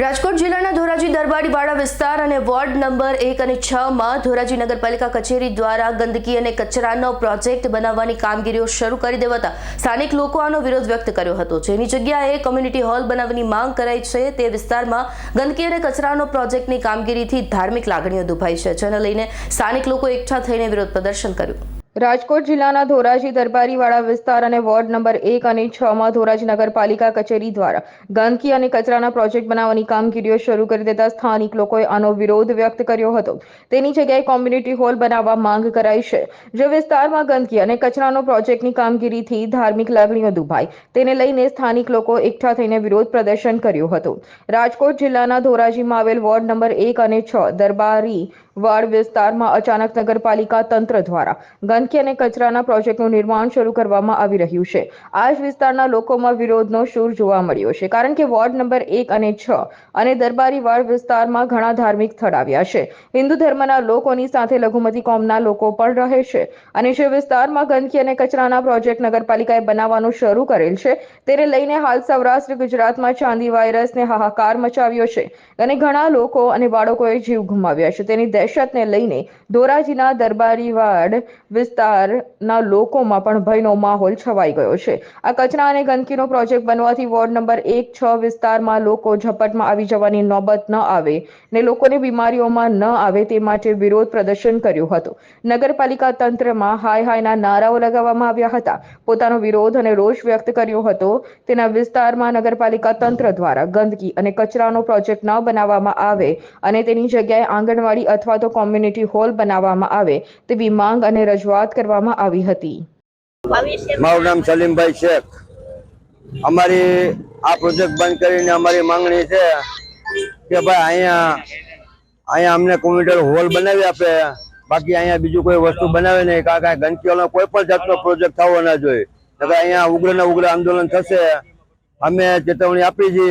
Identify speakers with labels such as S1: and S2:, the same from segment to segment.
S1: રાજકોટ જિલ્લાના ધોરાજી દરબારી દરબારીવાડા વિસ્તાર અને વોર્ડ નંબર એક અને છ માં ધોરાજી નગરપાલિકા કચેરી દ્વારા ગંદકી અને કચરાનો પ્રોજેક્ટ બનાવવાની કામગીરીઓ શરૂ કરી દેવાતા સ્થાનિક લોકો આનો વિરોધ વ્યક્ત કર્યો હતો. જેની જગ્યાએ કોમ્યુનિટી હોલ બનાવવાની માંગ કરાઈ છે તે વિસ્તારમાં ગંદકી અને કચરાનો પ્રોજેક્ટની કામગીરીથી ધાર્મિક લાગણીઓ દુભાઈ છે. જેને લઈને સ્થાનિક લોકો એકઠા થઈને વિરોધ પ્રદર્શન કર્યું.
S2: રાજકોટ જિલ્લાના ધોરાજી દરબારીવાળા વિસ્તાર અને વોર્ડ નંબર એક અને છ માં ધોરાજી નગરપાલિકા કચેરી દ્વારા ગંદકી અને કચરાના પ્રોજેક્ટ બનાવવાની કામગીરીઓ શરૂ કરી દેતા સ્થાનિક લોકોએ આનો વિરોધ વ્યક્ત કર્યો હતો. તેની જગ્યાએ કોમ્યુનિટી હોલ બનાવવા માંગ કરાઈ છે. જે વિસ્તારમાં ગંદકી અને કચરાનો પ્રોજેક્ટની કામગીરીથી ધાર્મિક લાગણીઓ દુભાઈ, તેને લઈને સ્થાનિક લોકો એકઠા થઈને વિરોધ પ્રદર્શન કર્યું હતું. રાજકોટ જિલ્લાના ધોરાજીમાં આવેલ વોર્ડ નંબર એક અને છ દરબારી વાડ વિસ્તારમાં અચાનક નગરપાલિકા તંત્ર દ્વારા ગંદકી અને કચરાના પ્રોજેક્ટનું નિર્માણ શરૂ કરવામાં આવી રહ્યું છે. આ જ વિસ્તારના લોકોમાં વિરોધનો સૂર જોવા મળ્યો છે, કારણ કે વોર્ડ નંબર એક અને છ અને દરબારી વાડ વિસ્તારમાં ઘણા ધાર્મિક સ્થળ આવ્યા છે. હિન્દુ ધર્મના લોકોની સાથે લઘુમતી કોમના લોકો પણ રહે છે અને જે વિસ્તારમાં ગંદકી અને કચરાના પ્રોજેક્ટ નગરપાલિકાએ બનાવવાનું શરૂ કરેલ છે, તેને લઈને હાલ સૌરાષ્ટ્ર, ગુજરાતમાં ચાંદી વાયરસને હાહાકાર મચાવ્યો છે અને ઘણા લોકો અને બાળકોએ જીવ ગુમાવ્યા છે. તેની દહેશતને લઈને ધોરાજીના દરબારીવાડ વિસ્તારના લોકોમાં પણ ભયનો માહોલ છવાઈ ગયો છે. આ કચરા અને ગંદકીનો પ્રોજેક્ટ બનવાથી વોર્ડ નંબર એક છ વિસ્તારમાં લોકો ઝપટમાં આવી જવાની નોબત ન આવે ને લોકોને બીમારીઓમાં ન આવે તે માટે વિરોધ પ્રદર્શન કર્યું હતું. નગરપાલિકા તંત્રમાં હાય હાયના નારાઓ લગાવવામાં આવ્યા હતા. પોતાનો વિરોધ અને રોષ વ્યક્ત કર્યો હતો. તેના વિસ્તારમાં નગરપાલિકા તંત્ર દ્વારા ગંદકી અને કચરાનો પ્રોજેક્ટ ન બનાવવામાં આવે અને તેની જગ્યાએ આંગણવાડી અથવા તો કોમ્યુનિટી હોલ બનાવવામાં આવે તેવી માંગ અને રજૂઆત કરવામાં આવી હતી.
S3: મારું નામ સલીમભાઈ શેખ. અમારી આ પ્રોજેક્ટ બંધ કરીને અમારી માંગણી છે કે ભાઈ અહીંયા અહીંયા અમને કોમ્પ્યુટર હોલ બનાવી આપે. બાકી અહીંયા બીજું કોઈ વસ્તુ બનાવે નહીં. કારણ કે ગંદકીઓનો કોઈ પણ જાતનો પ્રોજેક્ટ થવો ના જોઈએ. અહીંયા ઉગ્ર ને ઉગ્ર આંદોલન થશે. અમે ચેતવણી આપી છે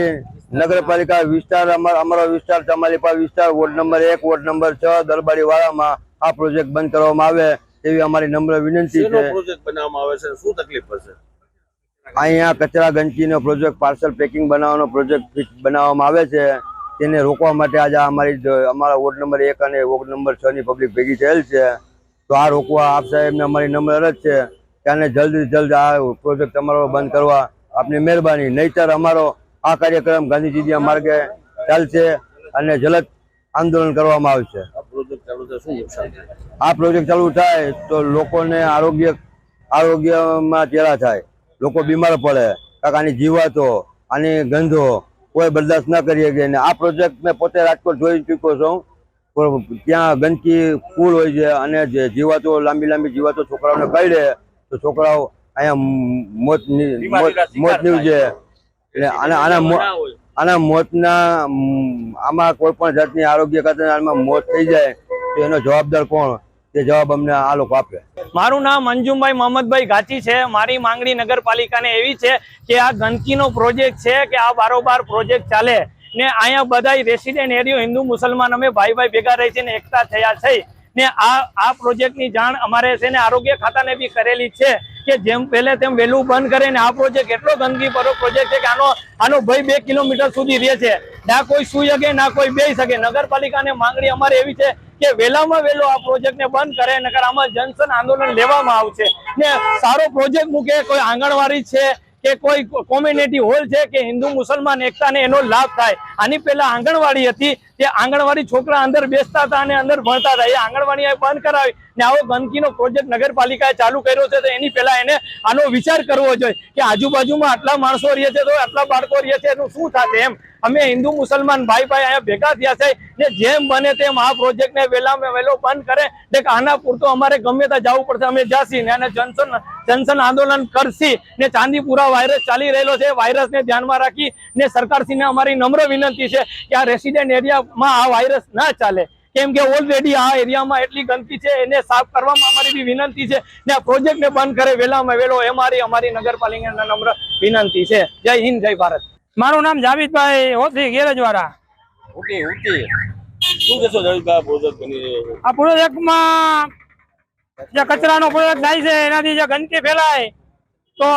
S3: નગરપાલિકા વિસ્તાર અમારો વિસ્તાર ચમાલીપા વિસ્તાર વોર્ડ નંબર એક વોર્ડ નંબર છ દરબારી વાળામાં આ પ્રોજેક્ટ બંધ કરવામાં આવે એવી અમારી નમ્ર વિનંતી છે.
S4: પ્રોજેક્ટ બનાવવામાં આવે છે? શું તકલીફ પડશે?
S3: અહીંયા કચરા ગંચીનો પ્રોજેક્ટ પાર્સલ પેકિંગ બનાવવાનો પ્રોજેક્ટ બનાવવામાં આવે છે. તેને રોકવા માટે આજે અમારી અમારા વોર્ડ નંબર એક અને વોર્ડ નંબર છ ની પબ્લિક ભેગી થયેલ છે. તો આ રોકવા આપ સાહેબને અમારી નમ્ર અરજ છે કે આને જલ્દી જલ્દ આ પ્રોજેક્ટ અમારો બંધ કરવા આપની મહેરબાની. નહીતર અમારો આ કાર્યક્રમ ગાંધીજીના માર્ગે ચાલશે અને જલદ આંદોલન કરવામાં આવશે.
S4: આ પ્રોજેક્ટ ચાલુ થાય
S3: તો લોકોને આરોગ્ય આરોગ્યમાં ચેડા થાય. લોકો બીમાર પડે કાંક આની જીવાતો આની ગંધો કોઈ બરદાસ્ત ન કરી શકે. અને આ પ્રોજેક્ટ મેં પોતે રાજકોટ જોઈ ચૂક્યો છું. ત્યાં ગંદકી ફૂલ હોય છે અને જે જીવાતો લાંબી લાંબી જીવાતો છોકરાઓને કરડે તો છોકરાઓ અહીંયા મોત મોત મોત નીવજે એટલે આના આના આના મોતના આમાં કોઈ પણ જાતની આરોગ્ય ખાતામાં મોત થઈ જાય તો એનો જવાબદાર કોણ? તે જવાબ અમને આ લોકો આપે.
S5: મારું નામ અંજુમભાઈ મોહમ્મદભાઈ ગાચી છે. મારી માંગણી નગરપાલિકાને એવી છે કે આ ગંદકીનો પ્રોજેક્ટ છે કે આ બારોબાર પ્રોજેક્ટ ચાલે. ને અહીંયા બધા રેસિડેન્ટ એરિયો હિન્દુ મુસલમાન અમે ભાઈ ભાઈ ભેગા રહી છે ને એકતા થયા છે. ને આ આ પ્રોજેક્ટની જાણ અમારે છે ને આરોગ્ય ખાતાને બી કરેલી છે. કે જેમ પહેલે તેમ વહેલું બંધ કરે ને આ પ્રોજેક્ટ એટલો ગંદકી ભરો પ્રોજેક્ટ છે કે આનો આનો ભય બે કિલોમીટર સુધી રહે છે. ના કોઈ સુઈ શકે, ના કોઈ બેસી શકે. નગરપાલિકાને માંગણી અમારે એવી છે કે વહેલામાં વહેલો આ પ્રોજેક્ટને બંધ કરે, નકર આમાં જનસન આંદોલન લેવામાં આવશે. ને સારો પ્રોજેક્ટ મૂકે, કોઈ આંગણવાડી છે કે કોઈ કોમ્યુનિટી હોલ છે કે હિન્દુ મુસલમાન એકતાને એનો લાભ થાય. આની પહેલા આંગણવાડી હતી તે આંગણવાડી છોકરા અંદર બેસતા હતા અને અંદર ભણતા હતા, એ આંગણવાડી બંધ કરાવી ને આવો ગંદકીનો પ્રોજેક્ટ નગરપાલિકાએ ચાલુ કર્યો છે, તો એની પહેલા એને આનો વિચાર કરવો જોઈએ કે આજુબાજુમાં આટલા માણસો રહે છે, તો આટલા બાળકો રહે છે, એનું શું થશે એમ? અમે હિન્દુ મુસલમાન ભાઈ ભાઈ અહીંયા ભેગા થયા છે ને જેમ બને તેમ આ પ્રોજેક્ટને વહેલામાં વહેલો બંધ કરે. ને આના પૂરતો અમારે ગમે ત્યાં જવું પડશે, અમે જશી ને અને જનસન જનસન આંદોલન કરશી ને ચાંદીપુરા વાયરસ ચાલી રહેલો છે વાયરસને ધ્યાનમાં રાખી ને સરકારશ્રીને અમારી નમ્ર વિનંતી છે કે આ રેસિડેન્ટ એરિયામાં આ વાયરસ ના ચાલે. કેમ કે ઓલરેડી આ એરિયામાં એટલી ગંદકી છે એને સાફ કરવામાં અમારી બી વિનંતી છે ને આ પ્રોજેક્ટને બંધ કરે વહેલામાં વહેલો એ મારી અમારી નગરપાલિકાના નમ્ર વિનંતી છે. જય હિન્દ જય ભારત. મારું નામ જાવીદભાઈ હોથી ગેરજવાળા.
S4: ઓકે ઓકે શું કહેશો જાવીદભાઈ પ્રોજેક્ટ બની
S5: આ પ્રોજેક્ટમાં જે કચરાનો પ્રોજેક્ટ થાય છે એનાથી જે ગંદકી ફેલાય તો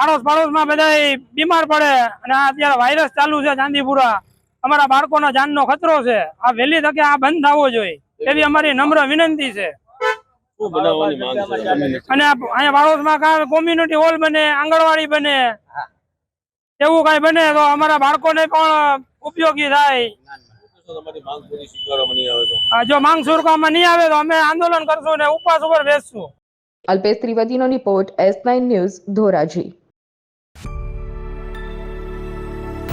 S5: આડોશ પાડોશમાં બધા બીમાર પડે અને આ અત્યારે વાયરસ ચાલુ છે ચાંદીપુરા
S6: અમારા બાળકોના જાનનો ખતરો છે. આ વહેલી તકે આ બંધ થવો જોઈએ. એવી અમારી નમ્ર વિનંતી છે? અને અહીંયા કાંઈ કોમ્યુનિટી હોલ બને આંગણવાડી બને એવું કઈ બને તો અમારા બાળકોને પણ ઉપયોગી થાય.
S4: માંગ સ્વીકારવામાં
S6: જો માંગ સુરકામાં નહીં આવે તો અમે આંદોલન કરશું ને ઉપવાસ ઉપર બેસશું.
S2: Alpesh ત્રિવેદીનો report S nine news Dhoraji.